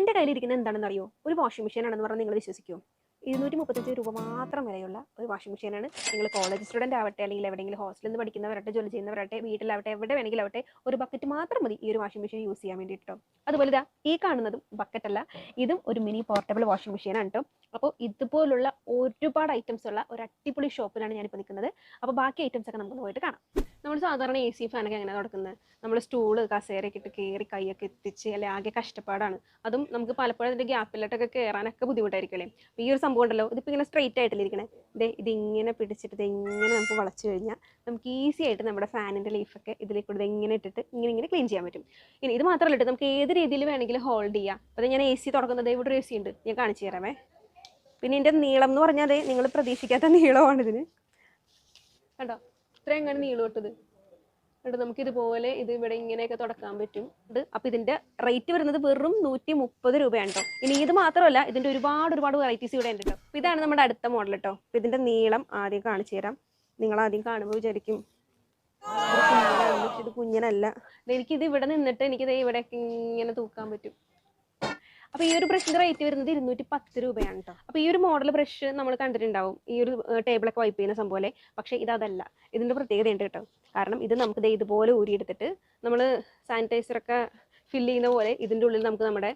എന്റെ കയ്യിലിരിക്കുന്നത് എന്താണെന്ന് അറിയോ? ഒരു വാഷിംഗ് മെഷീൻ ആണെന്ന് പറഞ്ഞാൽ നിങ്ങൾ വിശ്വസിക്കുമോ ഇരുന്നൂറ്റി മുപ്പത്തഞ്ച് രൂപ മാത്രം വിലയുള്ള ഒരു വാഷിംഗ് മെഷീനാണ് നിങ്ങൾ കോളേജ് സ്റ്റുഡന്റ് ആവട്ടെ അല്ലെങ്കിൽ എവിടെയെങ്കിലും ഹോസ്റ്റലിൽ നിന്ന് പഠിക്കുന്നവരട്ടെ ജോലി ചെയ്യുന്നവരട്ടെ വീട്ടിലാവട്ടെ എവിടെ വേണമെങ്കിലും ആവട്ടെ ഒരു ബക്കറ്റ് മാത്രം മതി ഈ ഒരു വാഷിംഗ് മെഷീൻ യൂസ് ചെയ്യാൻ വേണ്ടിയിട്ടോ അതുപോലെ ഇതാ ഈ കാണുന്നതും ബക്കറ്റല്ല ഇതും ഒരു മിനി പോർട്ടബിൾ വാഷിംഗ് മെഷീനാണ് കേട്ടോ അപ്പോൾ ഇതുപോലുള്ള ഒരുപാട് ഐറ്റംസ് ഉള്ള ഒരു അടിപൊളി ഷോപ്പിലാണ് ഞാനിപ്പോൾ നിൽക്കുന്നത് അപ്പോൾ ബാക്കി ഐറ്റംസ് ഒക്കെ നമുക്ക് പോയിട്ട് കാണാം. നമ്മൾ സാധാരണ എ സി ഫാനൊക്കെ എങ്ങനെ തുടക്കുന്നത് നമ്മൾ സ്റ്റൂൾ കസേരയൊക്കെ ഇട്ട് കയറി കൈയൊക്കെ എത്തിച്ച് അല്ലെ ആകെ കഷ്ടപ്പാടാണ്. അതും നമുക്ക് പലപ്പോഴും അതിന്റെ ഗ്യാപ്പിലോട്ടൊക്കെ കയറാനൊക്കെ ബുദ്ധിമുട്ടായിരിക്കുമല്ലേ അപ്പോൾ ഈ ഒരു സംഭവം ഉണ്ടല്ലോ ഇതിപ്പോൾ ഇങ്ങനെ സ്ട്രെയിറ്റ് ആയിട്ടല്ലേ ഇരിക്കണേ? ദേ ഇതിങ്ങനെ പിടിച്ചിട്ട് ഇത് ഇങ്ങനെ നമുക്ക് വളച്ചു കഴിഞ്ഞാൽ നമുക്ക് ഈസി ആയിട്ട് നമ്മുടെ ഫാനിന്റെ ലീഫൊക്കെ ഇതിലേക്ക് കൂടെ ഇങ്ങനെ ഇട്ടിട്ട് ഇങ്ങനെ ഇങ്ങനെ ക്ലീൻ ചെയ്യാൻ പറ്റും. ഇനി ഇത് മാത്രമല്ല കേട്ടോ നമുക്ക് ഏത് രീതിയിൽ വേണമെങ്കിലും ഹോൾഡ് ചെയ്യാം. അപ്പോൾ ഞാൻ എ സി തുടങ്ങുന്നത് ഇവിടെ ഒരു എ സി ഉണ്ട്. ഞാൻ കാണിച്ചു തരാമേ. പിന്നെ ഇതിന്റെ നീളം എന്ന് പറഞ്ഞാൽ നിങ്ങൾ പ്രതീക്ഷിക്കാത്ത നീളമാണിതിന് കണ്ടോ? ഇത്ര എങ്ങനെ നീളം ഇട്ടത് എന്നിട്ട് നമുക്ക് ഇതുപോലെ ഇത് ഇവിടെ ഇങ്ങനെയൊക്കെ തുടക്കാൻ പറ്റും. ഇത് അപ്പം ഇതിന്റെ റേറ്റ് വരുന്നത് വെറും നൂറ്റി മുപ്പത് രൂപയാണ് കേട്ടോ ഇനി ഇത് മാത്രമല്ല ഇതിന്റെ ഒരുപാട് ഒരുപാട് വെറൈറ്റീസ് ഇവിടെ ഉണ്ട് കേട്ടോ ഇതാണ് നമ്മുടെ അടുത്ത മോഡൽ കേട്ടോ അപ്പം ഇതിന്റെ നീളം ആദ്യം കാണിച്ചു തരാം. നിങ്ങൾ ആദ്യം കാണുമ്പോൾ വിചാരിക്കും. ഇത് കുഞ്ഞനല്ല. എനിക്ക് ഇത് ഇവിടെ നിന്നിട്ട് എനിക്കിത് ഇവിടെയൊക്കെ ഇങ്ങനെ തൂക്കാൻ പറ്റും. അപ്പോൾ ഈ ഒരു ബ്രഷിന്റെ റേറ്റ് വരുന്നത് ഇരുന്നൂറ്റി പത്ത് രൂപയാണ് കേട്ടോ അപ്പോൾ ഈ ഒരു മോഡൽ ബ്രഷ് നമ്മൾ കണ്ടിട്ടുണ്ടാവും. ഈ ഒരു ടേബിളൊക്കെ വൈപ്പ് ചെയ്യുന്ന സംഭവം പോലെ പക്ഷേ ഇതല്ല ഇതിന്റെ പ്രത്യേകത ഉണ്ട് കേട്ടോ കാരണം ഇത് നമുക്ക് ഇതുപോലെ ഊരിയെടുത്തിട്ട് നമ്മൾ സാനിറ്റൈസറൊക്കെ ഫില്ല് ചെയ്യുന്ന പോലെ ഇതിന്റെ ഉള്ളിൽ നമുക്ക് നമ്മുടെ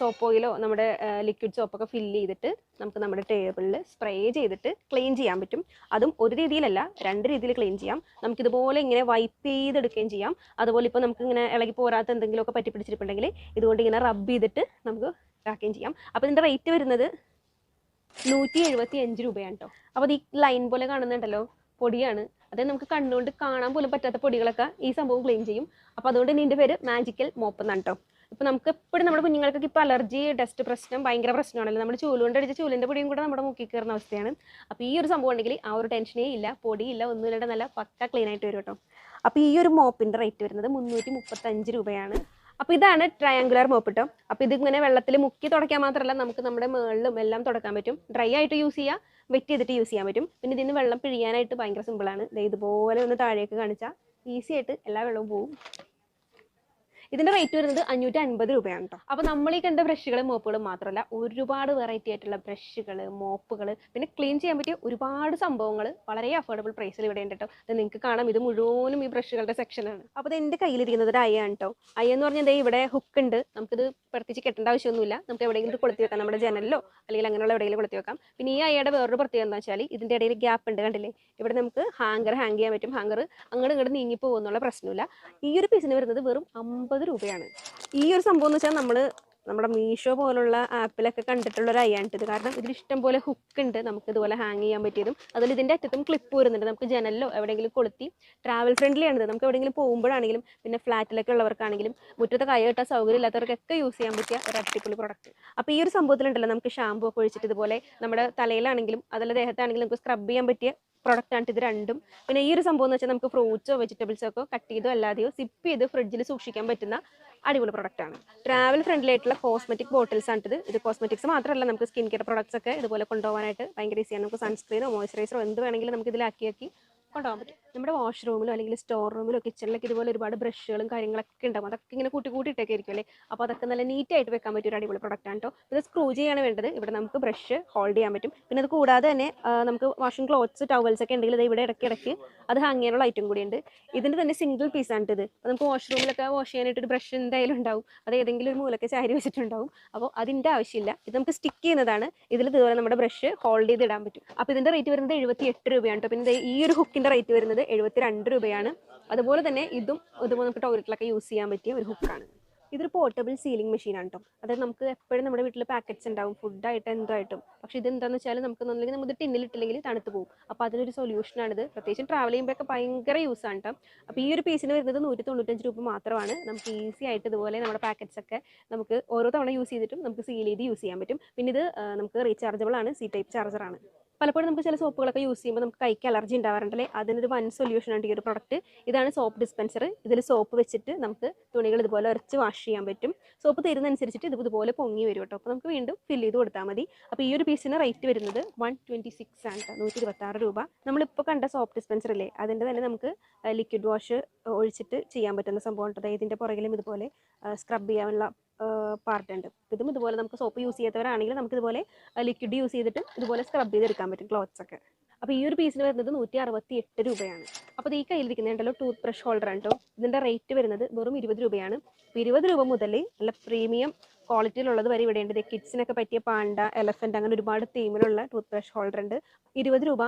സോപ്പ് ഓയിലോ നമ്മുടെ ലിക്വിഡ് സോപ്പൊക്കെ ഫില്ല് ചെയ്തിട്ട് നമുക്ക് നമ്മുടെ ടേബിളിൽ സ്പ്രേ ചെയ്തിട്ട് ക്ലീൻ ചെയ്യാൻ പറ്റും. അതും ഒരു രീതിയിലല്ല രണ്ട് രീതിയിൽ ക്ലീൻ ചെയ്യാം. നമുക്കിതുപോലെ ഇങ്ങനെ വൈപ്പ് ചെയ്തെടുക്കുകയും ചെയ്യാം. അതുപോലെ ഇപ്പോൾ നമുക്ക് ഇങ്ങനെ ഇളകി പോരാത്ത എന്തെങ്കിലുമൊക്കെ പറ്റി പിടിച്ചിട്ടുണ്ടെങ്കിൽ ഇതുകൊണ്ട് ഇങ്ങനെ റബ്ബ് ചെയ്തിട്ട് നമുക്ക് ഇതാക്കുകയും ചെയ്യാം. അപ്പോൾ ഇതിന്റെ റേറ്റ് വരുന്നത് നൂറ്റി എഴുപത്തി അഞ്ച് രൂപയാണ് കേട്ടോ അപ്പോൾ ഈ ലൈൻ പോലെ കാണുന്നുണ്ടല്ലോ പൊടിയാണ്. അത് നമുക്ക് കണ്ണുകൊണ്ട് കാണാൻ പോലും പറ്റാത്ത പൊടികളൊക്കെ ഈ സംഭവം ക്ലീൻ ചെയ്യും. അപ്പോൾ അതുകൊണ്ട് നിന്റെ പേര് മാജിക്കൽ മോപ്പ് എന്നാണ് കേട്ടോ ഇപ്പോൾ നമുക്ക് എപ്പോഴും നമ്മുടെ കുഞ്ഞുങ്ങൾക്കൊക്കെ ഇപ്പോൾ അലർജി ഡസ്റ്റ് പ്രശ്നം ഭയങ്കര പ്രശ്നമാണല്ലോ. നമ്മൾ ചൂലുകൊണ്ട് അടിച്ച ചൂലിന്റെ പൊടിയും കൂടെ നമ്മുടെ മുക്കി കയറുന്ന അവസ്ഥയാണ്. അപ്പോൾ ഈ ഒരു സംഭവം ഉണ്ടെങ്കിൽ ആ ഒരു ടെൻഷനേ ഇല്ല പൊടിയില്ല ഒന്നുമില്ലാണ്ട് നല്ല പക്ക ക്ലീൻ ആയിട്ട് വരും കേട്ടോ അപ്പോൾ ഈ ഒരു മോപ്പിന്റെ റേറ്റ് വരുന്നത് മുന്നൂറ്റി മുപ്പത്തഞ്ച് രൂപയാണ്. അപ്പോൾ ഇതാണ് ട്രയാങ്കുലർ മോപ്പ് കേട്ടോ അപ്പോൾ ഇതിങ്ങനെ വെള്ളത്തിൽ മുക്കി തുടയ്ക്കാൻ മാത്രമല്ല നമുക്ക് നമ്മുടെ മേളിലും എല്ലാം തുടക്കാൻ പറ്റും. ഡ്രൈ ആയിട്ട് യൂസ് ചെയ്യാം വെറ്റ് ചെയ്തിട്ട് യൂസ് ചെയ്യാൻ പറ്റും. പിന്നെ ഇതിന് വെള്ളം പിഴിയാനായിട്ട് ഭയങ്കര സിമ്പിളാണ് ഇതുപോലെ ഒന്ന് താഴേക്ക് കാണിച്ചാൽ ഈസി ആയിട്ട് എല്ലാ വെള്ളവും പോവും. ഇതിന്റെ റേറ്റ് വരുന്നത് അഞ്ഞൂറ്റി അൻപത് രൂപയാണ് കേട്ടോ അപ്പോൾ നമ്മൾ ഈ കണ്ട ബ്രഷുകളും മോപ്പുകളും മാത്രമല്ല ഒരുപാട് വെറൈറ്റി ആയിട്ടുള്ള ബ്രഷുകൾ മോപ്പുകൾ പിന്നെ ക്ലീൻ ചെയ്യാൻ പറ്റിയ ഒരുപാട് സംഭവങ്ങൾ വളരെ അഫോർഡബിൾ പ്രൈസിൽ ഇവിടെ ഉണ്ട് കേട്ടോ നിങ്ങൾക്ക് കാണാം ഇത് മുഴുവനും ഈ ബ്രഷുകളുടെ സെക്ഷനാണ് അപ്പോൾ ഇത് എന്റെ കയ്യിലിരിക്കുന്നത് ഒരു അയ്യാണ് കേട്ടോ അയ്യ എന്ന് പറഞ്ഞാൽ ഇവിടെ ഹുക്ക് ഉണ്ട്. നമുക്കിത് പ്രത്യേകിച്ച് കെട്ടേണ്ട ആവശ്യമൊന്നുമില്ല. നമുക്ക് എവിടെയെങ്കിലും കൊളുത്തി വെക്കാം നമ്മുടെ ജനലിലോ അല്ലെങ്കിൽ അങ്ങനെയുള്ള എവിടെയെങ്കിലും കൊളുത്തി വെക്കാം. പിന്നെ ഈ അയ്യയുടെ വേറൊരു പ്രത്യേകത എന്താ വെച്ചാൽ ഇതിന്റെ ഇടയിൽ ഗ്യാപ്പ് ഉണ്ട് കണ്ടില്ലേ? ഇവിടെ നമുക്ക് ഹാങ്കർ ഹാങ് ചെയ്യാൻ പറ്റും. ഹാങ്കർ അങ്ങോട്ട് ഇങ്ങോട്ട് നീങ്ങി പോകുന്നുള്ള പ്രശ്നമില്ല. ഈ ഒരു പീസിന് വരുന്നത് വെറും അമ്പത് രൂപയാണ്. ഈ ഒരു സംഭവം എന്ന് വെച്ചാൽ നമ്മൾ നമ്മുടെ മീഷോ പോലുള്ള ആപ്പിലൊക്കെ കണ്ടിട്ടുള്ള ഒരു അയ്യാണിത് കാരണം ഇതിൽ ഇഷ്ടം പോലെ ഹുക്ക് ഉണ്ട്. നമുക്ക് ഇതുപോലെ ഹാങ് ചെയ്യാൻ പറ്റിയതും അതിൽ ഇതിന്റെ അറ്റത്തും ക്ലിപ്പ് വരുന്നുണ്ട്. നമുക്ക് ജനലിലോ എവിടെയെങ്കിലും കൊളുത്തി ട്രാവൽ ഫ്രണ്ട്ലി ആണിത് നമുക്ക് എവിടെയെങ്കിലും പോകുമ്പോഴാണെങ്കിലും പിന്നെ ഫ്ലാറ്റിലൊക്കെ ഉള്ളവർക്കാണെങ്കിലും മുറ്റത്ത് കൈ കെട്ടാൻ സൗകര്യം ഇല്ലാത്തവർക്കൊക്കെ യൂസ് ചെയ്യാൻ പറ്റിയ ഒരു അടിപൊളി പ്രൊഡക്റ്റ് അപ്പോൾ ഈ ഒരു സംഭവത്തിലുണ്ടല്ലോ നമുക്ക് ഷാമ്പൂ ഒക്കെ ഒഴിച്ചിട്ട് ഇതുപോലെ നമ്മുടെ തലയിലാണെങ്കിലും അതല്ല ദേഹത്താണെങ്കിലും നമുക്ക് സ്ക്രബ് ചെയ്യാൻ പറ്റിയ പ്രൊഡക്റ്റ് ആണ്. ഇത് രണ്ടും. പിന്നെ ഈ ഒരു സംഭവം എന്ന് വെച്ചാൽ നമുക്ക് ഫ്രൂട്ട്സോ വെജിറ്റബിൾസോ ഒക്കെ കട്ട് ചെയ്തോ അല്ലാതെയോ സിപ്പ് ചെയ്ത് ഫ്രിഡ്ജിൽ സൂക്ഷിക്കാൻ പറ്റുന്ന അടിപൊളി പ്രൊഡക്റ്റ് ആണ്. ട്രാവൽ ഫ്രണ്ട്ലി ആയിട്ടുള്ള കോസ്മെറ്റിക് ബോട്ടിൽസ് ആണ് ഇത്. ഇത് കോസ്മെറ്റിക്സ് മാത്രമല്ല നമുക്ക് സ്കിൻ കെയർ പ്രൊഡക്ട്സ് ഒക്കെ ഇതുപോലെ കൊണ്ടുപോകാനായിട്ട് ഭയങ്കര ഈസിയാണ് നമുക്ക് സൺസ്ക്രീനോ മോയ്സ്ചറൈസറോ എന്ത് വേണമെങ്കിലും നമുക്ക് ഇതിലാക്കി ആക്കി കൊണ്ടുപോകാൻ പറ്റും. നമ്മുടെ വാഷ്റൂമിലോ അല്ലെങ്കിൽ സ്റ്റോർ റൂമിലോ കിച്ചണിലൊക്കെ ഇതുപോലെ ഒരുപാട് ബ്രഷുകളും കാര്യങ്ങളൊക്കെ ഉണ്ടാവും. അതൊക്കെ ഇങ്ങനെ കൂട്ടി കൂട്ടിയിട്ടൊക്കെ ആയിരിക്കും അല്ലേ? അപ്പോൾ അതൊക്കെ നല്ല നീറ്റ് ആയിട്ട് വെക്കാൻ പറ്റിയ ഒരു അടിപൊളി പ്രൊഡക്റ്റ് ആണ് കേട്ടോ ഇത് സ്ക്രൂ ചെയ്യാണ് വേണ്ടത്. ഇവിടെ നമുക്ക് ബ്രഷ് ഹോൾഡ് ചെയ്യാൻ പറ്റും. പിന്നെ അത് കൂടാതെ തന്നെ നമുക്ക് വാഷിംഗ് ക്ലോത്ത്സ് ടവൽസ് ഒക്കെ ഉണ്ടെങ്കിൽ ഇവിടെ ഇടയ്ക്ക് ഇടയ്ക്ക് അത് ഹാങ് ചെയ്യാനുള്ള ഐറ്റം കൂടിയുണ്ട് ഇതിന്റെ തന്നെ സിംഗിൾ പീസ് ആണ് ഇത്. അപ്പോൾ നമുക്ക് വാഷ്റൂമിലൊക്കെ വാഷ് ചെയ്യാനായിട്ട് ഒരു ബ്രഷ് എന്തായാലും ഉണ്ടാവും. അത് ഏതെങ്കിലും ഒരു മൂലൊക്കെ ചാരി വെച്ചിട്ടുണ്ടാവും. അപ്പോൾ അതിന്റെ ആവശ്യമില്ല. ഇത് നമുക്ക് സ്റ്റിക്ക് ചെയ്യുന്നതാണ്. ഇതിൽ ഇതുപോലെ നമ്മുടെ ബ്രഷ് ഹോൾഡ് ചെയ്ത് ഇടാൻ പറ്റും. അപ്പോൾ ഇതിന്റെ റേറ്റ് വരുന്നത് എഴുപത്തി എട്ട് രൂപയാണ് കേട്ടോ പിന്നെ ഈ ഒരു ഹുക്കിന്റെ റേറ്റ് വരുന്നത് എഴുപത്തി രണ്ട് രൂപയാണ്. അതുപോലെ തന്നെ ഇതും ഇതുപോലെ നമുക്ക് ടോയ്ലറ്റിലൊക്കെ യൂസ് ചെയ്യാൻ പറ്റിയ ഒരു ഹുക്കാണ്. ഇതൊരു പോർട്ടബിൾ സീലിംഗ് മെഷീനാണ് കേട്ടോ അതായത് നമുക്ക് എപ്പോഴും നമ്മുടെ വീട്ടിൽ പാക്കറ്റ്സ് ഉണ്ടാവും ഫുഡായിട്ട് എന്തായിട്ടും പക്ഷേ ഇത് എന്താണെന്ന് വെച്ചാൽ നമുക്ക് ഒന്നുമില്ലെങ്കിൽ നമുക്ക് ടിന്നിലിട്ടില്ലെങ്കിൽ തണുത്ത് പോകും. അപ്പോൾ അതിനൊരു സൊല്യൂഷനാണിത് പ്രത്യേകിച്ചും ട്രാവൽ ചെയ്യുമ്പോഴൊക്കെ ഭയങ്കര യൂസ് ആണ് കേട്ടോ അപ്പോൾ ഈ ഒരു പീസിന് വരുന്നത് നൂറ്റി തൊണ്ണൂറ്റഞ്ച് രൂപ മാത്രമാണ്. നമുക്ക് ഈസി ആയിട്ട് ഇതുപോലെ നമ്മുടെ പാക്കറ്റ്സ് ഒക്കെ നമുക്ക് ഓരോ തവണ യൂസ് ചെയ്തിട്ടും നമുക്ക് സീൽ ചെയ്ത് യൂസ് ചെയ്യാൻ പറ്റും. പിന്നെ ഇത് നമുക്ക് റീചാർജബിൾ ആണ് സി ടൈപ്പ് ചാർജറാണ് പലപ്പോഴും നമുക്ക് ചില സോപ്പുകളൊക്കെ യൂസ് ചെയ്യുമ്പോൾ നമുക്ക് കൈക്ക് അലർജി ഉണ്ടാവാറുണ്ടല്ലേ അതിനൊരു വൺ സൊല്യൂഷൻ ഉണ്ട് ഈ ഒരു പ്രൊഡക്റ്റ് ഇതാണ് സോപ്പ് ഡിസ്പെൻസർ ഇതിൽ സോപ്പ് വെച്ചിട്ട് നമുക്ക് തുണികൾ ഇതുപോലെ ഉരച്ച് വാഷ് ചെയ്യാൻ പറ്റും. സോപ്പ് തരുന്നതനുസരിച്ചിട്ട് ഇത് ഇതുപോലെ പൊങ്ങി വരും കേട്ടോ അപ്പോൾ നമുക്ക് വീണ്ടും ഫില്ല് ചെയ്ത് കൊടുത്താൽ മതി. അപ്പോൾ ഈ ഒരു പീസിന് റേറ്റ് വരുന്നത് വൺ ട്വന്റി സിക്സ് ആണ് നൂറ്റി ഇരുപത്താറ് രൂപ. നമ്മളിപ്പോൾ കണ്ട സോപ്പ് ഡിസ്പെൻസർ അല്ലേ അതിന്റെ തന്നെ നമുക്ക് ലിക്വിഡ് വാഷ് ഒഴിച്ചിട്ട് ചെയ്യാൻ പറ്റുന്ന സംഭവം കേട്ടോ ഇതിന്റെ പുറകിലും ഇതുപോലെ സ്ക്രബ് ചെയ്യാനുള്ള പാർട്ട് ഉണ്ട് ഇതും ഇതുപോലെ നമുക്ക് സോപ്പ് യൂസ് ചെയ്യാത്തവരാണെങ്കിൽ നമുക്ക് ഇതുപോലെ ലിക്വിഡ് യൂസ് ചെയ്തിട്ട് ഇതുപോലെ സ്ക്രബ് ചെയ്തെടുക്കാൻ പറ്റും ക്ലോത്ത്സ് ഒക്കെ. അപ്പോൾ ഈ ഒരു പീസിന് വരുന്നത് നൂറ്റി അറുപത്തി എട്ട് രൂപയാണ് അപ്പോൾ ഈ കയ്യിലിരിക്കുന്നുണ്ടല്ലോ ടൂത്ത് ബ്രഷ് ഹോൾഡർ കേട്ടോ ഇതിന്റെ റേറ്റ് വരുന്നത് വെറും ഇരുപത് രൂപയാണ്. ഇരുപത് രൂപ മുതൽ നല്ല പ്രീമിയം ക്വാളിറ്റിയിലുള്ളത് വരെ ഇവിടെ ഉണ്ട്. കിഡ്സിനൊക്കെ പറ്റിയ പാണ്ട എലഫന്റ് അങ്ങനെ ഒരുപാട് തീമിലുള്ള ടൂത്ത് ബ്രഷ് ഹോൾഡർ ഉണ്ട്. ഇരുപത് രൂപ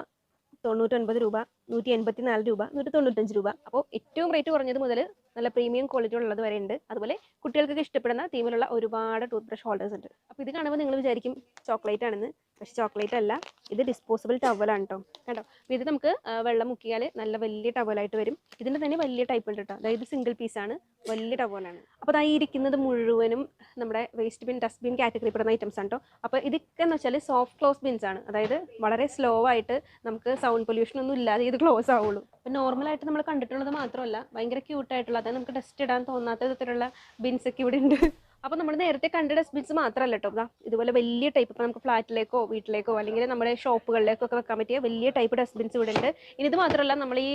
തൊണ്ണൂറ്റൊൻപത് രൂപ നൂറ്റി എൺപത്തി നാല് രൂപ നൂറ്റി തൊണ്ണൂറ്റഞ്ച് രൂപ. അപ്പോൾ ഏറ്റവും റേറ്റ് കുറഞ്ഞത് മുതൽ നല്ല പ്രീമിയം ക്വാളിറ്റി ഉള്ളത് വരെ ഉണ്ട്. അതുപോലെ കുട്ടികൾക്കൊക്കെ ഇഷ്ടപ്പെടുന്ന തീമിലുള്ള ഒരുപാട് ടൂത്ത് ബ്രഷ് ഹോൾഡേഴ്സ് ഉണ്ട്. അപ്പോൾ ഇത് കാണുമ്പോൾ നിങ്ങൾ വിചാരിക്കും ചോക്ലേറ്റ് ആണെന്ന്. പക്ഷേ ചോക്ലേറ്റ് അല്ല. ഇത് ഡിസ്പോസിബിൾ ടവലാണ് കേട്ടോ കേട്ടോ ഇത് നമുക്ക് വെള്ളം മുക്കിയാൽ നല്ല വലിയ ടവലായിട്ട് വരും. ഇതിന്റെ തന്നെ വലിയ ടൈപ്പ് ഉണ്ട് കേട്ടോ അതായത് സിംഗിൾ പീസാണ് വലിയ ടവലാണ് അപ്പോൾ അതായി ഇരിക്കുന്നത് മുഴുവനും നമ്മുടെ വേസ്റ്റ് ബിൻ ഡസ്റ്റ്ബിൻ കാറ്റഗറി പെടുന്ന ഐറ്റംസ് ആണ് കേട്ടോ അപ്പോൾ ഇതൊക്കെ എന്ന് വെച്ചാൽ സോഫ്റ്റ് ക്ലോസ് ബിൻസ് ആണ്. അതായത് വളരെ സ്ലോ ആയിട്ട് നമുക്ക് സൗണ്ട് പൊല്യൂഷൻ ഒന്നും ഇല്ലാതെ ഇത് ക്ലോസ് ആവുള്ളൂ. അപ്പോൾ നോർമലായിട്ട് നമ്മൾ കണ്ടിട്ടുള്ളത് മാത്രമല്ല ഭയങ്കര ക്യൂട്ടായിട്ടുള്ള അതായത് നമുക്ക് ഡസ്റ്റ് ഇടാൻ തോന്നാത്ത വിധത്തിലുള്ള ബിൻസൊക്കെ ഇവിടെ ഉണ്ട്. അപ്പോൾ നമ്മൾ നേരത്തെ കണ്ട ഡസ്റ്റ്ബിൻസ് മാത്രമല്ല കേട്ടോ ഇതുപോലെ വലിയ ടൈപ്പ് ഇപ്പോൾ നമുക്ക് ഫ്ലാറ്റിലേക്കോ വീട്ടിലേക്കോ അല്ലെങ്കിൽ നമ്മുടെ ഷോപ്പുകളിലേക്കോ ഒക്കെ വെക്കാൻ പറ്റിയ വലിയ ടൈപ്പ് ഡസ്റ്റ്ബിൻസ് ഇവിടെ ഉണ്ട് ഇനി ഇത് മാത്രമല്ല നമ്മൾ ഈ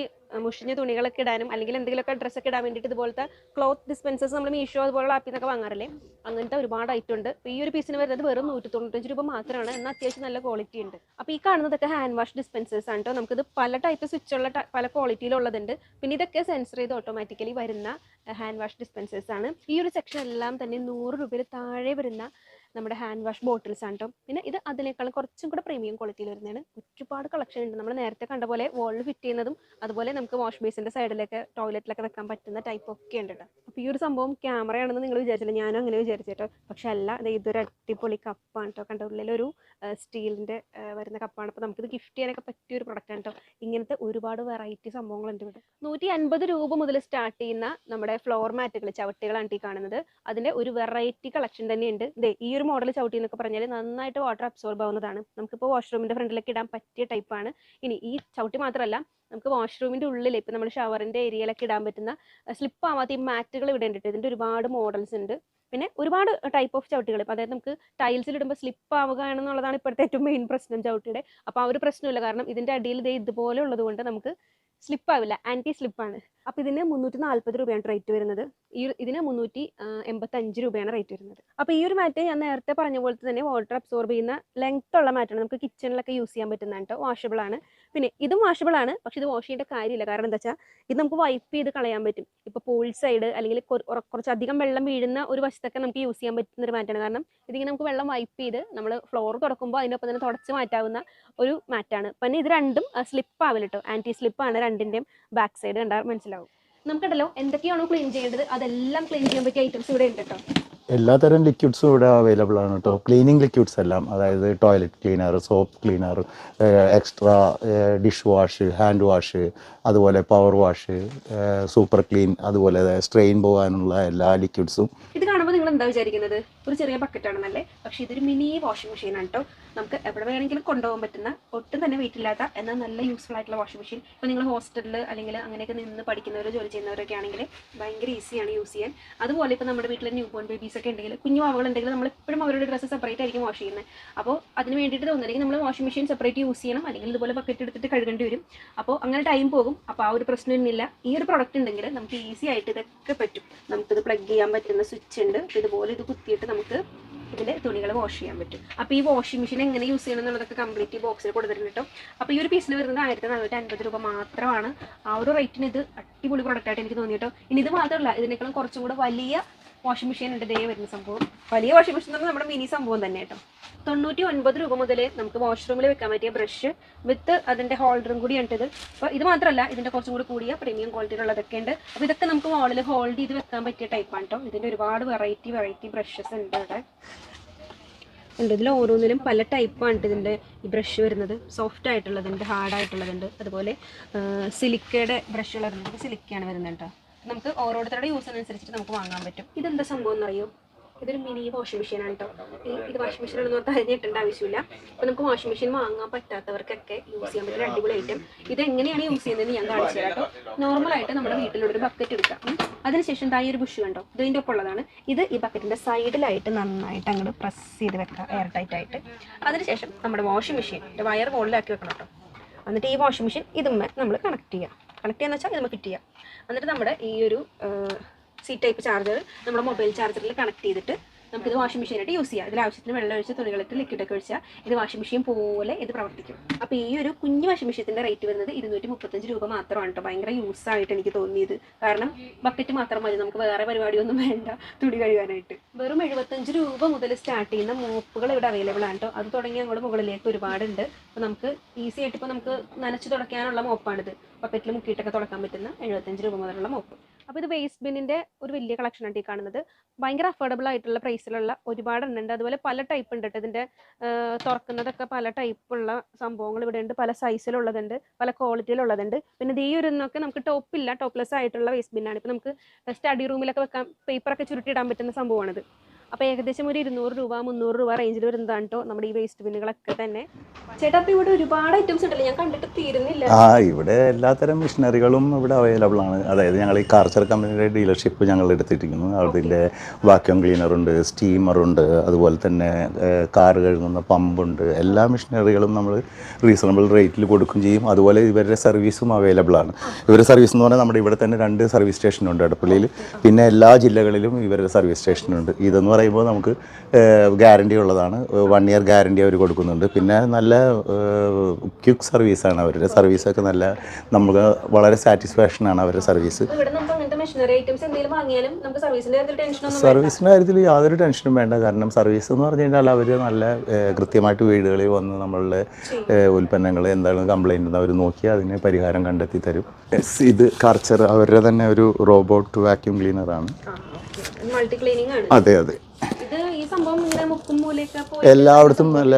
മുഷിഞ്ഞ തുണികളൊക്കെ ഇടാനും അല്ലെങ്കിൽ എന്തെങ്കിലുമൊക്കെ ഡ്രസ്സൊക്കെ ഇടാൻ വേണ്ടിയിട്ട് ഇതുപോലത്തെ ക്ലോത്ത് ഡിസ്പെൻസേഴ്സ് നമ്മൾ മീഷോ അതുപോലുള്ള ആപ്പിൽ നിന്നൊക്കെ വാങ്ങാറില്ലേ? അങ്ങനത്തെ ഒരുപാട് ഐറ്റം ഉണ്ട്. ഈ ഒരു പീസിന് വരുന്നത് വെറും നൂറ്റി തൊണ്ണൂറ്റഞ്ച് രൂപ മാത്രമാണ്. എന്നാൽ അത്യാവശ്യം നല്ല ക്വാളിറ്റി ഉണ്ട്. അപ്പോൾ ഈ കാണുന്നതൊക്കെ ഹാൻഡ് വാഷ് ഡിസ്പെൻസേഴ്സ് ആണ് കേട്ടോ നമുക്കിത് പല ടൈപ്പ് സ്വിച്ചുള്ള പല ക്വാളിറ്റിയിലുള്ളതുണ്ട് പിന്നെ ഇതൊക്കെ സെൻസർ ചെയ്ത് ഓട്ടോമാറ്റിക്കലി വരുന്ന ഹാൻഡ് വാഷ് ഡിസ്പെൻസേഴ്സ് ആണ്. ഈ ഒരു സെക്ഷൻ എല്ലാം തന്നെ നൂറ് രൂപയിൽ താഴെ വരുന്ന നമ്മുടെ ഹാൻഡ് വാഷ് ബോട്ടിൽസ് ആണ് കേട്ടോ പിന്നെ ഇത് അതിനേക്കാളും കുറച്ചും കൂടെ പ്രീമിയം ക്വാളിറ്റിയിൽ വരുന്നതാണ്. ഒരുപാട് കളക്ഷൻ ഉണ്ട്. നമ്മൾ നേരത്തെ കണ്ട പോലെ വോളിൽ ഫിറ്റ് ചെയ്യുന്നതും അതുപോലെ നമുക്ക് വാഷ് ബേസിന്റെ സൈഡിലൊക്കെ ടോയ്ലറ്റിലൊക്കെ വെക്കാൻ പറ്റുന്ന ടൈപ്പ് ഒക്കെ ഉണ്ട് കേട്ടോ അപ്പോൾ ഈ ഒരു സംഭവം ക്യാമറയാണെന്ന് നിങ്ങൾ വിചാരിച്ചില്ല. ഞാനും അങ്ങനെ വിചാരിച്ചു കേട്ടോ പക്ഷെ അല്ല ഇതൊരു അടിപൊളി കപ്പാണ് കേട്ടോ കണ്ട? ഉള്ളിലൊരു സ്റ്റീലിന്റെ വരുന്ന കപ്പാണ് അപ്പോൾ നമുക്കിത് ഗിഫ്റ്റ് ചെയ്യാനൊക്കെ പറ്റിയ ഒരു പ്രൊഡക്റ്റാണ് കേട്ടോ ഇങ്ങനത്തെ ഒരുപാട് വെറൈറ്റി സംഭവങ്ങളുണ്ട് ഇവിടെ. നൂറ്റി അൻപത് രൂപ മുതൽ സ്റ്റാർട്ട് ചെയ്യുന്ന നമ്മുടെ ഫ്ലോർ മാറ്റുകൾ ചവിട്ടികളാണ് ഈ കാണുന്നത്. അതിന്റെ ഒരു വെറൈറ്റി കളക്ഷൻ തന്നെയുണ്ട്. ദേ ഈ ഒരു മോഡൽ ചവിട്ടി എന്നൊക്കെ പറഞ്ഞാൽ നന്നായിട്ട് വാട്ടർ അബ്സോർബ് ആവുന്നതാണ്. നമുക്കിപ്പോൾ വാഷ്റൂമിന്റെ ഫ്രണ്ടിലൊക്കെ ഇടാൻ പറ്റിയ ടൈപ്പാണ് ഇനി ഈ ചവിട്ടി മാത്രമല്ല നമുക്ക് വാഷ്റൂമിന്റെ ഉള്ളിൽ ഇപ്പം നമ്മൾ ഷവറിന്റെ ഏരിയയിലൊക്കെ ഇടാൻ പറ്റുന്ന സ്ലിപ്പ് ആവാത്ത ഈ മാറ്റുകൾ ഇവിടെ ഇതിന്റെ ഒരുപാട് മോഡൽസ് ഉണ്ട്. പിന്നെ ഒരുപാട് ടൈപ്പ് ഓഫ് ചവിട്ടികൾ ഇപ്പം അതായത് നമുക്ക് ടൈൽസിൽ ഇടുമ്പോൾ സ്ലിപ്പ് ആവുക എന്നുള്ളതാണ് ഇപ്പോഴത്തെ ഏറ്റവും മെയിൻ പ്രശ്നം ചവിട്ടിയുടെ. അപ്പോൾ ആ ഒരു പ്രശ്നമില്ല കാരണം ഇതിന്റെ അടിയിൽ ഇതേ ഇതുപോലെ ഉള്ളത് കൊണ്ട് നമുക്ക് സ്ലിപ്പ് ആവില്ല. ആന്റി സ്ലിപ്പ് സ്ലിപ്പാണ് അപ്പോൾ ഇതിന് മുന്നൂറ്റി നാൽപ്പത് രൂപയാണ് റേറ്റ് വരുന്നത്. ഈ ഇതിന് മുന്നൂറ്റി എൺപത്തഞ്ച് രൂപയാണ് റേറ്റ് വരുന്നത്. അപ്പൊ ഈ ഒരു മാറ്റ് ഞാൻ നേരത്തെ പറഞ്ഞ പോലെ തന്നെ വാട്ടർ അബ്സോർബ് ചെയ്യുന്ന ലെങ്ത് ഉള്ള മാറ്റാണ്. നമുക്ക് കിച്ചണിലൊക്കെ യൂസ് ചെയ്യാൻ പറ്റുന്ന കേട്ടോ വാഷബിൾ ആണ്. പിന്നെ ഇതും വാഷബിൾ ആണ് പക്ഷെ ഇത് വാഷ് ചെയ്യേണ്ട കാര്യമില്ല. കാരണം എന്താ വെച്ചാൽ ഇത് നമുക്ക് വൈപ്പ് ചെയ്ത് കളയാൻ പറ്റും. ഇപ്പോൾ പൂൾ സൈഡ് അല്ലെങ്കിൽ കുറച്ചധികം വെള്ളം വീഴുന്ന ഒരു വശത്തൊക്കെ നമുക്ക് യൂസ് ചെയ്യാൻ പറ്റുന്ന ഒരു മാറ്റാണ്. കാരണം ഇതിങ്ങനെ നമുക്ക് വെള്ളം വൈപ്പ് ചെയ്ത് നമ്മൾ ഫ്ലോർ തുടക്കുമ്പോൾ അതിനൊപ്പം തന്നെ തുടച്ച് മാറ്റാവുന്ന ഒരു മാറ്റാണ്. പിന്നെ ഇത് രണ്ടും സ്ലിപ്പ് ആവില്ല കേട്ടോ സ്ലിപ്പ് ആണ് രണ്ടിന്റെയും ബാക്ക് സൈഡ് കണ്ടാൽ മനസ്സിലാവും നമുക്കുണ്ടല്ലോ എന്തൊക്കെയാണോ ക്ലീൻ ചെയ്യേണ്ടത് അതെല്ലാം ക്ലീൻ ചെയ്യാൻ പറ്റിയ ഐറ്റംസ് ഇവിടെ ഉണ്ട് കേട്ടോ. എല്ലാത്തരം ലിക്വിഡ്സും ഇവിടെ അവൈലബിൾ ആണ് കേട്ടോ. ക്ലീനിങ് ലിക്വിഡ്സ് എല്ലാം അതായത് toilet cleaner soap cleaner extra dish wash hand wash അതുപോലെ പവർ വാഷ് സൂപ്പർ ക്ലീൻ അതുപോലെ സ്ട്രെയിൻ പോകാനുള്ള എല്ലാ ലിക്വിഡ്സും എന്താ വിചാരിക്കുന്നത്? ഒരു ചെറിയ ബക്കറ്റ് ആണെന്നല്ലേ? പക്ഷെ ഇതൊരു മിനി വാഷിംഗ് മെഷീൻ ആണ് കേട്ടോ നമുക്ക് എവിടെ വേണമെങ്കിലും കൊണ്ടുപോകാൻ പറ്റുന്ന ഒട്ടും തന്നെ വെയിറ്റ് ഇല്ലാത്ത എന്നാൽ നല്ല യൂസ്ഫുൾ ആയിട്ടുള്ള വാഷിംഗ് മെഷീൻ ഇപ്പോൾ നിങ്ങൾ ഹോസ്റ്റലിൽ അല്ലെങ്കിൽ അങ്ങനെയൊക്കെ നിന്ന് പഠിക്കുന്നവരോ ജോലി ചെയ്യുന്നവരൊക്കെ ആണെങ്കിൽ ഭയങ്കര ഈസിയാണ് യൂസ് ചെയ്യാൻ. അതുപോലെ ഇപ്പോൾ നമ്മുടെ വീട്ടിൽ ന്യൂ ബോൺ ബേബീസ് ഒക്കെ ഉണ്ടെങ്കിൽ കുഞ്ഞു വാവുകൾ ഉണ്ടെങ്കിൽ നമ്മൾ എപ്പോഴും അവരുടെ ഡ്രസ്സ് സെപ്പറേറ്റ് ആയിരിക്കും വാഷ് ചെയ്യുന്നത് അപ്പോൾ അതിന് വേണ്ടിയിട്ട് തോന്നുന്നെങ്കിൽ നമ്മൾ വാഷിംഗ് മെഷീൻ സെപ്പറേറ്റ് യൂസ് ചെയ്യണം. അല്ലെങ്കിൽ ഇതുപോലെ ബക്കറ്റ് എടുത്തിട്ട് കഴുകേണ്ടി വരും. അപ്പോൾ അങ്ങനെ ടൈം പോകും. അപ്പോൾ ആ ഒരു പ്രശ്നമൊന്നുമില്ല. ഈ ഒരു പ്രൊഡക്റ്റ് ഉണ്ടെങ്കിൽ നമുക്ക് ഈസി ആയിട്ട് ഇതൊക്കെ പറ്റും. നമുക്കിത് പ്ലഗ് ചെയ്യാൻ പറ്റുന്ന സ്വിച്ച് ഉണ്ട്. ഇതുപോലെ ഇത് കുത്തിയിട്ട് നമുക്ക് ഇതിൽ തുണികൾ വാഷ് ചെയ്യാൻ പറ്റും. അപ്പോൾ ഈ വാഷിംഗ് മെഷീൻ എങ്ങനെ യൂസ് ചെയ്യണം എന്നുള്ളതൊക്കെ കംപ്ലീറ്റ് ബോക്സിൽ കൊടുത്തിട്ടുണ്ട് കേട്ടോ അപ്പോൾ ഈ ഒരു പീസിന് വരുന്നത് ആയിരത്തി നാനൂറ്റി അൻപത് രൂപ മാത്രമാണ്. ആ ഒരു റേറ്റിന് ഇത് അടിപൊളി പ്രൊഡക്റ്റായിട്ട് എനിക്ക് തോന്നി കേട്ടോ ഇനി ഇത് മാത്രമല്ല ഇതിനേക്കാളും കുറച്ചും കൂടെ വലിയ വാഷിംഗ് മെഷീൻ ഉണ്ട്. ഇതേ വരുന്ന സംഭവം. വലിയ വാഷിംഗ് മെഷീൻ നമ്മുടെ മിനി സംഭവം തന്നെ കേട്ടോ തൊണ്ണൂറ്റി ഒൻപത് രൂപ മുതൽ നമുക്ക് വാഷ്റൂമിൽ വെക്കാൻ പറ്റിയ ബ്രഷ് വിത്ത് അതിന്റെ ഹോൾഡറും കൂടി ഉണ്ട് ഇത്. അപ്പോൾ ഇത് മാത്രമല്ല ഇതിന്റെ കുറച്ചും കൂടി കൂടിയ പ്രീമിയം ക്വാളിറ്റിയിലുള്ളതൊക്കെ ഉണ്ട്. അപ്പോൾ ഇതൊക്കെ നമുക്ക് വാളിൽ ഹോൾഡ് ചെയ്ത് വെക്കാൻ പറ്റിയ ടൈപ്പാണ് കേട്ടോ ഇതിന്റെ ഒരുപാട് വെറൈറ്റി വെറൈറ്റി ബ്രഷസ് ഉണ്ട് ഇവിടെ ഉണ്ട്. ഇതിൽ ഓരോന്നിലും പല ടൈപ്പാണ് ഇതിന്റെ ഈ ബ്രഷ് വരുന്നത്. സോഫ്റ്റ് ആയിട്ടുള്ളതുണ്ട് ഹാർഡ് ആയിട്ടുള്ളതുണ്ട് അതുപോലെ സിലിക്കയുടെ ബ്രഷുകൾ വരുന്നത്. സിലിക്കയാണ് വരുന്നത് കേട്ടോ നമുക്ക് ഓരോരുത്തരുടെ യൂസിനനുസരിച്ചിട്ട് നമുക്ക് വാങ്ങാൻ പറ്റും. ഇതെന്താ സംഭവം എന്നറിയോ? ഇതൊരു മിനി വാഷിംഗ് മെഷീൻ ആണ് കേട്ടോ ഈ ഇത് വാഷിംഗ് മെഷീൻ പറഞ്ഞാൽ അതിന് ആവശ്യമില്ല. അപ്പോൾ നമുക്ക് വാഷിംഗ് മെഷീൻ വാങ്ങാൻ പറ്റാത്തവർക്കൊക്കെ യൂസ് ചെയ്യാൻ പറ്റുന്ന ഒരു അടിപൊളി ഐറ്റം ഇത് എങ്ങനെയാണ് യൂസ് ചെയ്യുന്നത് ഞാൻ കാണിച്ചു തരാം കേട്ടോ നോർമലായിട്ട് നമ്മുടെ വീട്ടിലൊരു ബക്കറ്റ് എടുക്കാം. അതിനുശേഷം തായി ഒരു ബുഷ് കണ്ടോ? ഇത് ഇതിന്റെ ഒപ്പം ഉള്ളതാണ്. ഇത് ഈ ബക്കറ്റിന്റെ സൈഡിലായിട്ട് നന്നായിട്ട് അങ്ങോട്ട് പ്രസ് ചെയ്ത് വെക്കാം എയർ ടൈറ്റ് ആയിട്ട്. അതിനുശേഷം നമ്മുടെ വാഷിംഗ് മെഷീൻ വയർ മുകളിലാക്കി വെക്കണം കേട്ടോ എന്നിട്ട് ഈ വാഷിംഗ് മെഷീൻ ഇതുമ്മേ നമ്മൾ കണക്ട് ചെയ്യാം. കണക്ട് ചെയ്യാന്ന് വെച്ചാൽ ഇതുമ്മേ ഫിറ്റ് ചെയ്യാം എന്നിട്ട് നമ്മുടെ ഈ ഒരു സി ടൈപ്പ് ചാർജർ നമ്മുടെ മൊബൈൽ ചാർജറിൽ കണക്ട് ചെയ്തിട്ട് നമുക്കിത് വാഷിംഗ് മെഷീനായിട്ട് യൂസ് ചെയ്യാം. ഇതിൽ ആവശ്യത്തിന് വെള്ളം ഒഴിച്ച് തുണികളിട്ട് ലിക്വിഡൊക്കെ ഒഴിച്ചാൽ ഇത് വാഷിംഗ് മെഷീൻ പോലെ ഇത് പ്രവർത്തിക്കും. അപ്പോൾ ഈ ഒരു കുഞ്ഞ് വാഷിംഗ് മെഷീന്റെ റേറ്റ് വരുന്നത് ഇരുന്നൂറ്റി മുപ്പത്തഞ്ച് രൂപ മാത്രമാണ് കേട്ടോ ഭയങ്കര യൂസ് ആയിട്ട് എനിക്ക് തോന്നിയത്. കാരണം ബക്കറ്റ് മാത്രം മതി. നമുക്ക് വേറെ പരിപാടിയൊന്നും വേണ്ട തുണി കഴുകാനായിട്ട്. വെറും എഴുപത്തഞ്ച് രൂപ മുതൽ സ്റ്റാർട്ട് ചെയ്യുന്ന മോപ്പുകൾ ഇവിടെ അവൈലബിൾ ആണ് കേട്ടോ അത് തുടങ്ങി അങ്ങോട്ട് മുകളിലേക്ക് ഒരുപാടുണ്ട്. അപ്പോൾ നമുക്ക് ഈസി ആയിട്ട് ഇപ്പോൾ നമുക്ക് നനച്ച് തുടയ്ക്കാനുള്ള മോപ്പാണിത്. ബക്കറ്റിൽ മുക്കിയിട്ടൊക്കെ തുടക്കാൻ പറ്റുന്ന എഴുപത്തഞ്ച് രൂപ മുതലുള്ള മോപ്പ്. അപ്പോൾ ഇത് വേസ്റ്റ് ബിന്നിന്റെ ഒരു വലിയ കളക്ഷനാണ് ഈ കാണുന്നത്. ഭയങ്കര അഫോർഡബിൾ ആയിട്ടുള്ള പ്രൈസിലുള്ള ഒരുപാട് എണ്ണുണ്ട് അതുപോലെ പല ടൈപ്പ് ഉണ്ട് കേട്ടോ ഇതിന്റെ തുറക്കുന്നതൊക്കെ പല ടൈപ്പുള്ള സംഭവങ്ങൾ ഇവിടെ ഉണ്ട്. പല സൈസിലുള്ളതുണ്ട് പല ക്വാളിറ്റിയിലുള്ളതുണ്ട് പിന്നെ ഇത് ഈ ഒരു ഒന്നൊക്കെ നമുക്ക് ടോപ്പില്ല ടോപ്ലെസ് ആയിട്ടുള്ള വേസ്റ്റ് ബിന്നാണ് ഇപ്പോൾ നമുക്ക് സ്റ്റഡി റൂമിലൊക്കെ വെക്കാൻ പേപ്പറൊക്കെ ചുരുട്ടിയിടാൻ പറ്റുന്ന സംഭവമാണിത്. അപ്പോൾ ഏകദേശം ഒരു ഇരുന്നൂറ് രൂപ മുന്നൂറ് രൂപ റേഞ്ചിൽ വരുന്നതാണ് കേട്ടോ നമ്മുടെ ഈ വേസ്റ്റ് ബിന്നുകളൊക്കെ തന്നെ. ഇവിടെ ഒരുപാട് ഐറ്റംസ് ഞാൻ കണ്ടിട്ട് തീരുന്നില്ല. ആ ഇവിടെ എല്ലാത്തരം മെഷീനറികളും ഇവിടെ അവൈലബിൾ ആണ്. അതായത് ഞങ്ങൾ ഈ കാർച്ചർ കമ്പനിയുടെ ഡീലർഷിപ്പ് ഞങ്ങൾ എടുത്തിട്ടിരിക്കുന്നു അതിന്റെ വാക്യൂം ക്ലീനറുണ്ട് സ്റ്റീമറുണ്ട് അതുപോലെ തന്നെ കാർ കഴുകുന്ന പമ്പുണ്ട് എല്ലാ മെഷീനറികളും നമ്മൾ റീസണബിൾ റേറ്റിൽ കൊടുക്കുകയും ചെയ്യും. അതുപോലെ ഇവരുടെ സർവീസും അവൈലബിൾ ആണ്. ഇവരുടെ സർവീസ് എന്ന് പറഞ്ഞാൽ നമ്മുടെ ഇവിടെ തന്നെ രണ്ട് സർവീസ് സ്റ്റേഷനുണ്ട് അടുപ്പള്ളിയിൽ. പിന്നെ എല്ലാ ജില്ലകളിലും ഇവരുടെ സർവീസ് സ്റ്റേഷനുണ്ട് ഇതെന്ന് പറയുമ്പോൾ നമുക്ക് ഗ്യാരണ്ടി ഉള്ളതാണ്. വൺ ഇയർ ഗ്യാരണ്ടി അവർ കൊടുക്കുന്നുണ്ട്. പിന്നെ നല്ല ക്വിക്ക് സർവീസാണ് അവരുടെ സർവീസൊക്കെ നല്ല നമുക്ക് വളരെ സാറ്റിസ്ഫാക്ഷൻ ആണ് അവരുടെ സർവീസ്. സർവീസിന്റെ കാര്യത്തിൽ യാതൊരു ടെൻഷനും വേണ്ട. കാരണം സർവീസ് എന്ന് പറഞ്ഞു കഴിഞ്ഞാൽ അവർ നല്ല കൃത്യമായിട്ട് വീടുകളിൽ വന്ന് നമ്മളുടെ ഉൽപ്പന്നങ്ങൾ എന്താണ് കംപ്ലൈന്റ് അവർ നോക്കി അതിന് പരിഹാരം കണ്ടെത്തി തരും. ഇത് കാർച്ചർ അവരുടെ തന്നെ ഒരു റോബോട്ട് വാക്യൂം ക്ലീനറാണ് അതെ അതെ. ഇത് ഈ സംഭവം ഇങ്ങനെ മുക്കും മൂലയൊക്കെ പോയി എല്ലായിടത്തും നല്ല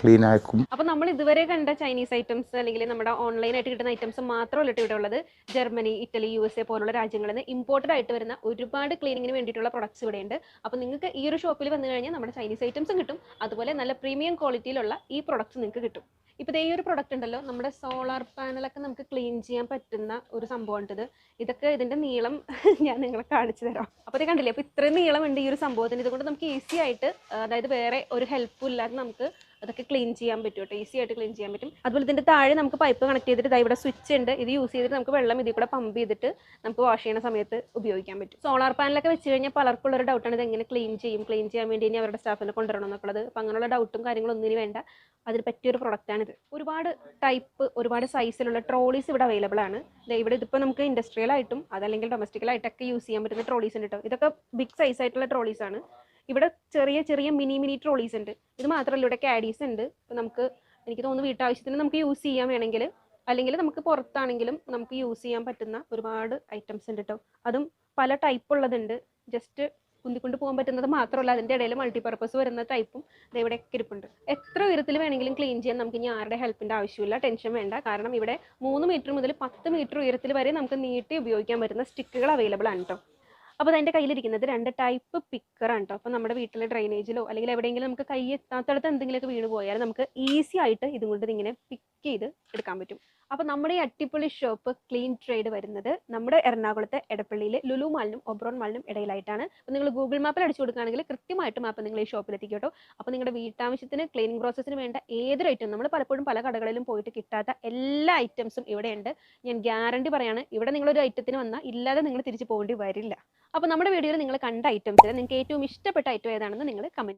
ക്ലീൻ ആക്കും. അപ്പൊ നമ്മൾ ഇതുവരെ കണ്ട ചൈനീസ് ഐറ്റംസ് അല്ലെങ്കിൽ നമ്മുടെ ഓൺലൈൻ ആയിട്ട് കിട്ടുന്ന ഐറ്റംസ് മാത്രമല്ല ഇവിടെ ഉള്ളത്. Germany Italy U S A പോലുള്ള രാജ്യങ്ങളിൽ നിന്ന് ഇമ്പോർട്ടഡ് ആയിട്ട് വരുന്ന ഒരുപാട് ക്ലീനിങ്ങിന് വേണ്ടിയിട്ടുള്ള പ്രൊഡക്ട്സ് ഇവിടെ ഉണ്ട്. അപ്പൊ നിങ്ങൾക്ക് ഈ ഒരു ഷോപ്പിൽ വന്നു കഴിഞ്ഞാൽ നമ്മുടെ ചൈനീസ് ഐറ്റംസും കിട്ടും. അതുപോലെ നല്ല പ്രീമിയം ക്വാളിറ്റിയിലുള്ള ഈ പ്രൊഡക്ട്സ് നിങ്ങൾക്ക് കിട്ടും. ഇപ്പോൾ ഈ ഒരു പ്രൊഡക്റ്റ് ഉണ്ടല്ലോ നമ്മുടെ സോളാർ പാനലൊക്കെ നമുക്ക് ക്ലീൻ ചെയ്യാൻ പറ്റുന്ന ഒരു സംഭവം ഇത് ഇതൊക്കെ ഇതിന്റെ നീളം ഞാൻ നിങ്ങളെ കാണിച്ചു തരാം. അപ്പോൾ ഇത് കണ്ടില്ലേ? അപ്പോൾ ഇത്രയും നീളമുണ്ട് ഈ ഒരു സംഭവത്തിന്. ഇതുകൊണ്ട് നമുക്ക് ഈസി ആയിട്ട് അതായത് വേറെ ഒരു ഹെൽപ്പും ഇല്ലാതെ നമുക്ക് അതൊക്കെ ക്ലീൻ ചെയ്യാൻ പറ്റും കേട്ടോ. ഈസി ആയിട്ട് ക്ലീൻ ചെയ്യാൻ പറ്റും. അതുപോലെ ഇതിന്റെ താഴെ നമുക്ക് പൈപ്പ് കണക്ട് ചെയ്തിട്ട് ഇതാ ഇവിടെ സ്വിച്ച് ഉണ്ട്. ഇത് യൂസ് ചെയ്തിട്ട് നമുക്ക് വെള്ളം ഇതിൽ കൂടെ പമ്പ് ചെയ്തിട്ട് നമുക്ക് വാഷ് ചെയ്യുന്ന സമയത്ത് ഉപയോഗിക്കാൻ പറ്റും. സോളാർ പാനലൊക്കെ വെച്ച് കഴിഞ്ഞാൽ പലർക്കുള്ള ഒരു ഡൗട്ടാണ് ഇത് എങ്ങനെ ക്ലീൻ ചെയ്യും. ക്ലീൻ ചെയ്യാൻ വേണ്ടി ഇനി അവരുടെ സ്റ്റാഫിനെ കൊണ്ടുവരണം എന്നുള്ളത് അപ്പം അങ്ങനെയുള്ള ഡൗട്ടും കാര്യങ്ങളും ഒന്നിനും വേണ്ട. അതിന് പറ്റിയൊരു പ്രൊഡക്റ്റാണിത് ഒരുപാട് ടൈപ്പ് ഒരുപാട് സൈസിലുള്ള ട്രോളീസ് ഇവിടെ അവൈലബിൾ ആണ്. ഇവിടെ ഇതിപ്പോൾ നമുക്ക് ഇൻഡസ്ട്രിയൽ ആയിട്ടും അതല്ലെങ്കിൽ ഡൊമസ്റ്റിക്കൽ ആയിട്ടൊക്കെ യൂസ് ചെയ്യാൻ പറ്റുന്ന ട്രോളീസ് ഉണ്ട് കേട്ടോ. ഇതൊക്കെ ബിഗ് സൈസ് ആയിട്ടുള്ള ട്രോളീസ് ആണ്. ഇവിടെ ചെറിയ ചെറിയ മിനി മിനി ട്രോളീസ് ഉണ്ട്. ഇത് മാത്രമല്ല ഇവിടെ കാഡീസ് ഉണ്ട്. ഇപ്പം നമുക്ക് എനിക്ക് തോന്നുന്നു വീട്ടാവശ്യത്തിന് നമുക്ക് യൂസ് ചെയ്യാൻ വേണമെങ്കിൽ അല്ലെങ്കിൽ നമുക്ക് പുറത്താണെങ്കിലും നമുക്ക് യൂസ് ചെയ്യാൻ പറ്റുന്ന ഒരുപാട് ഐറ്റംസ് ഉണ്ട് കേട്ടോ അതും പല ടൈപ്പ് ഉള്ളതുണ്ട്. ജസ്റ്റ് കുന്തിക്കൊണ്ട് പോകാൻ പറ്റുന്നത് മാത്രമല്ല അതിന്റെ ഇടയിൽ മൾട്ടിപർപ്പസ് വരുന്ന ടൈപ്പും ഇവിടെയൊക്കെ ഇരിപ്പുണ്ട്. എത്ര ഉയരത്തിൽ വേണമെങ്കിലും ക്ലീൻ ചെയ്യാൻ നമുക്ക് ഇനി ആരുടെ ഹെൽപ്പിന്റെ ആവശ്യമില്ല ടെൻഷൻ വേണ്ട. കാരണം ഇവിടെ മൂന്ന് മീറ്റർ മുതൽ പത്ത് മീറ്റർ ഉയരത്തിൽ വരെ നമുക്ക് നീട്ടി ഉപയോഗിക്കാൻ പറ്റുന്ന സ്റ്റിക്കുകൾ അവൈലബിൾ ആണ് കേട്ടോ അപ്പോൾ അതിന്റെ കയ്യിലിരിക്കുന്നത് രണ്ട് ടൈപ്പ് പിക്കറാണ് കേട്ടോ അപ്പോൾ നമ്മുടെ വീട്ടിലെ ഡ്രെയിനേജിലോ അല്ലെങ്കിൽ എവിടെയെങ്കിലും നമുക്ക് കൈ എത്താത്തടത്ത് എന്തെങ്കിലുമൊക്കെ വീണ് പോയാൽ നമുക്ക് ഈസി ആയിട്ട് ഇതും കൊണ്ട് ഇതിങ്ങനെ പിക്ക് ചെയ്ത് എടുക്കാൻ പറ്റും. അപ്പോൾ നമ്മുടെ ഈ അട്ടിപ്പൊളി ഷോപ്പ് ക്ലീൻ ട്രേഡ് വരുന്നത് നമ്മുടെ എറണാകുളത്തെ എടപ്പള്ളിയിലെ ലുലു മാളിനും ഒബ്രോൺ മാളിനും ഇടയിലായിട്ടാണ്. അപ്പോൾ നിങ്ങൾ ഗൂഗിൾ മാപ്പിൽ അടിച്ചു കൊടുക്കുകയാണെങ്കിൽ കൃത്യമായിട്ട് മാപ്പ് നിങ്ങൾ ഈ ഷോപ്പിൽ എത്തിക്കും കേട്ടോ. അപ്പോൾ നിങ്ങളുടെ വീട്ടാവശ്യത്തിന് ക്ലീനിങ് പ്രോസസ്സിന് വേണ്ട ഏതൊരു ഐറ്റം നമ്മൾ പലപ്പോഴും പല കടകളിലും പോയിട്ട് കിട്ടാത്ത എല്ലാ ഐറ്റംസും ഇവിടെയുണ്ട്. ഞാൻ ഗ്യാരണ്ടി പറയാണ് ഇവിടെ നിങ്ങളൊരു ഐറ്റത്തിന് വന്നാൽ ഇല്ലാതെ നിങ്ങൾ തിരിച്ചു പോകേണ്ടി വരില്ല. അപ്പോൾ നമ്മുടെ വീഡിയോയിൽ നിങ്ങൾ കണ്ട ഐറ്റംസിൽ നിങ്ങൾക്ക് ഏറ്റവും ഇഷ്ടപ്പെട്ട ഐറ്റം ഏതാണെന്ന് നിങ്ങൾ കമന്റ്